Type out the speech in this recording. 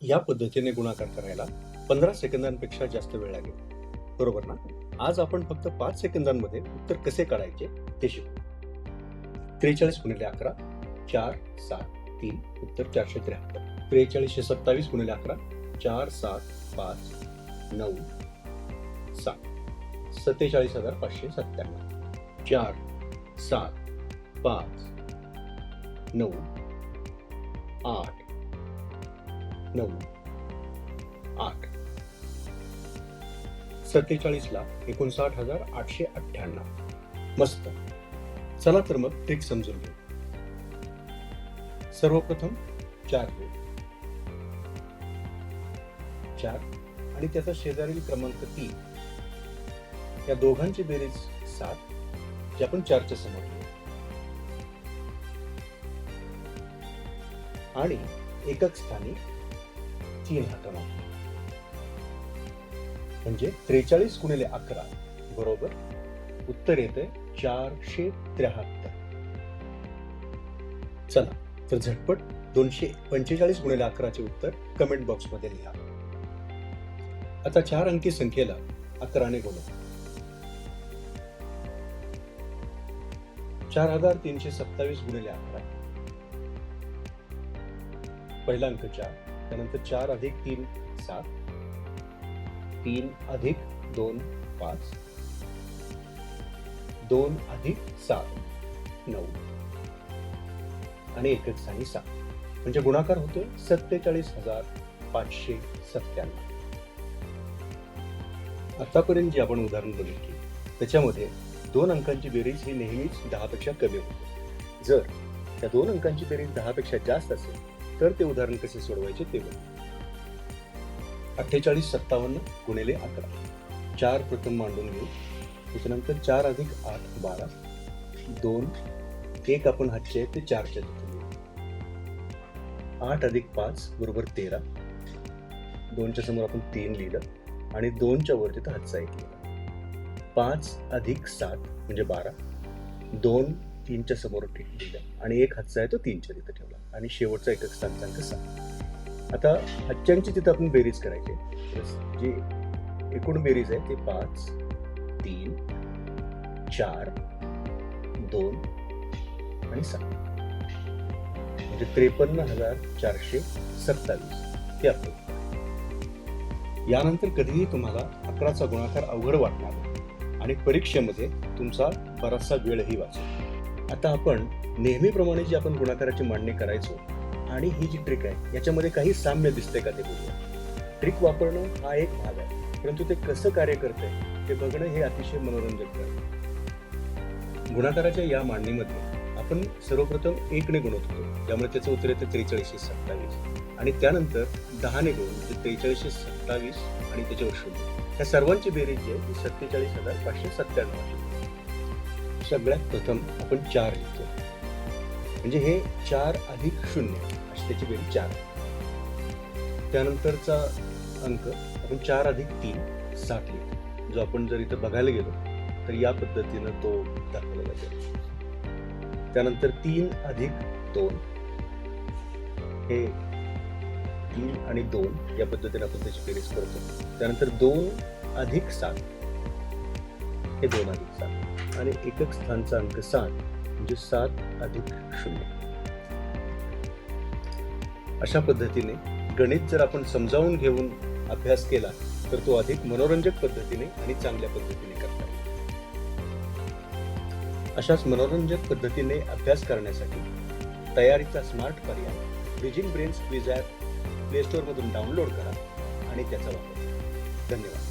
या पद्धतीने गुणाकार करायला पंधरा सेकंदांपेक्षा जास्त वेळ लागेल. बरोबर ना? आज आपण फक्त पाच सेकंदांमध्ये उत्तर कसे काढायचे ते शिकू. त्रेचाळीस गुणिले अकरा चार सात तीन उत्तर चारशे त्र्याहत्तर. त्रेचाळीसशे सत्तावीस गुणिले अकरा चार सात पाच नऊ सात. सत्तेचाळीस हजार पाचशे सत्त्याण्णव. चार सात पाच नऊ आठ. नऊ. आठ. सत्तेचाळीसला एकोणसाठ हजार आठशे अठ्ठ्याण्णव. मस्त. चला तर मग ट्रिक समजून घेऊ. सर्वप्रथम चार घेऊ चार आणि त्याचा शेजारील क्रमांक तीन. या दोघांची बेरीज सात जे आपण चारच्या समोर घेऊ आणि एकक स्थानी तीन हा म्हणजे त्रेचाळीस गुणिले अकरा बरोबर? उत्तर येते चारशे त्र्याहत्तर. चला तर झटपट दोनशे पंचेचाळीस गुणिले अकराचे उत्तर कमेंट बॉक्समध्ये लिहा. आता चार अंकी संख्येला अकराने गुणू चार हजार तीनशे सत्तावीस गुणिले अकरा. पहिला अंक चार. त्यानंतर चार अधिक तीन सात. तीन अधिक दोन पाच. दोन अधिक सात नऊ. आणि एकच स्थानी सात. म्हणजे गुणाकार होतोय सत्तेचाळीस हजार पाचशे सत्त्याण्णव. आतापर्यंत जी आपण उदाहरण बघितली त्याच्यामध्ये दोन अंकांची बेरीज ही नेहमीच दहा पेक्षा कमी होते. जर त्या दोन अंकांची बेरीज दहा पेक्षा जास्त असेल तर ते उदाहरण कसे सोडवायचे ते बघू. अठ्ठेचाळीस सत्तावन्न गुणिले अकरा. चार प्रथम मांडून घेऊ. त्याच्यानंतर चार अधिक आठ बारा. दोन. एक आपण हातचे आहे ते चारच्या घेऊ. आठ अधिक पाच बरोबर तेरा. दोनच्या समोर आपण तीन लिहिलं. आणि दोनच्या वरती तर हातचा एक लिहिला. पाच अधिक सात म्हणजे बारा. दोन तीनच्या समोर लिहिलं आणि एक हातचा आहे तो तीनच्या तिथं ठेवला. आणि शेवटचा एकक स्थानचा अंक सात आता हच्च्यांची तिथं आपण बेरीज करायची जी एकूण बेरीज आहे ते पाच तीन चार दोन आणि सात म्हणजे त्रेपन्न हजार चारशे सत्तावीस. ते आपलं यानंतर कधीही तुम्हाला अकराचा गुणाकार अवघड वाटणार आणि परीक्षेमध्ये तुमचा बराचसा वेळही वाचेल. आता आपण नेहमीप्रमाणे जी आपण गुणाकाराची मांडणी करायचो आणि ही जी ट्रिक आहे याच्यामध्ये काही साम्य दिसते का ते बघूया. ट्रिक वापरणं हा एक भाग आहे परंतु ते कसं कार्य करते ते बघणं हे अतिशय मनोरंजक आहे गुणाकाराच्या या मांडणीमध्ये आपण सर्वप्रथम एकने गुणत होतो त्यामुळे त्याचं उत्तर येतं त्रेचाळीसशे सत्तावीस. आणि त्यानंतर दहाने गुण म्हणजे त्रेचाळीसशे सत्तावीस आणि त्याच्यावर शून्य. ह्या सर्वांची बेरीज जी आहे ती सत्तेचाळीस हजार पाचशे सत्त्याण्णव आहे. सगळ्यात प्रथम आपण चार लिहितो. म्हणजे हे चार अधिक शून्य अशी त्याची बेरीज चार. त्यानंतरचा अंक आपण चार अधिक तीन सात लिहितो. जो आपण जर इथं बघायला गेलो तर या पद्धतीनं तो दाखवला जातो. त्यानंतर तीन अधिक दोन. हे तीन आणि दोन या पद्धतीने आपण त्याची बेरीज करतो. त्यानंतर दोन अधिक सात. हे दोन अधिक सात. आणि एकक स्थानचा अंक सात म्हणजे सात अधिक शून्य. अशा पद्धतीने गणित जर आपण समजावून घेऊन अभ्यास केला तर तो अधिक मनोरंजक पद्धतीने आणि चांगल्या पद्धतीने करता येईल. अशाच मनोरंजक पद्धतीने अभ्यास करण्यासाठी तयारीचा स्मार्ट पर्याय bridging brains quiz app play स्टोअरमधून डाउनलोड करा आणि त्याचा वापर धन्यवाद.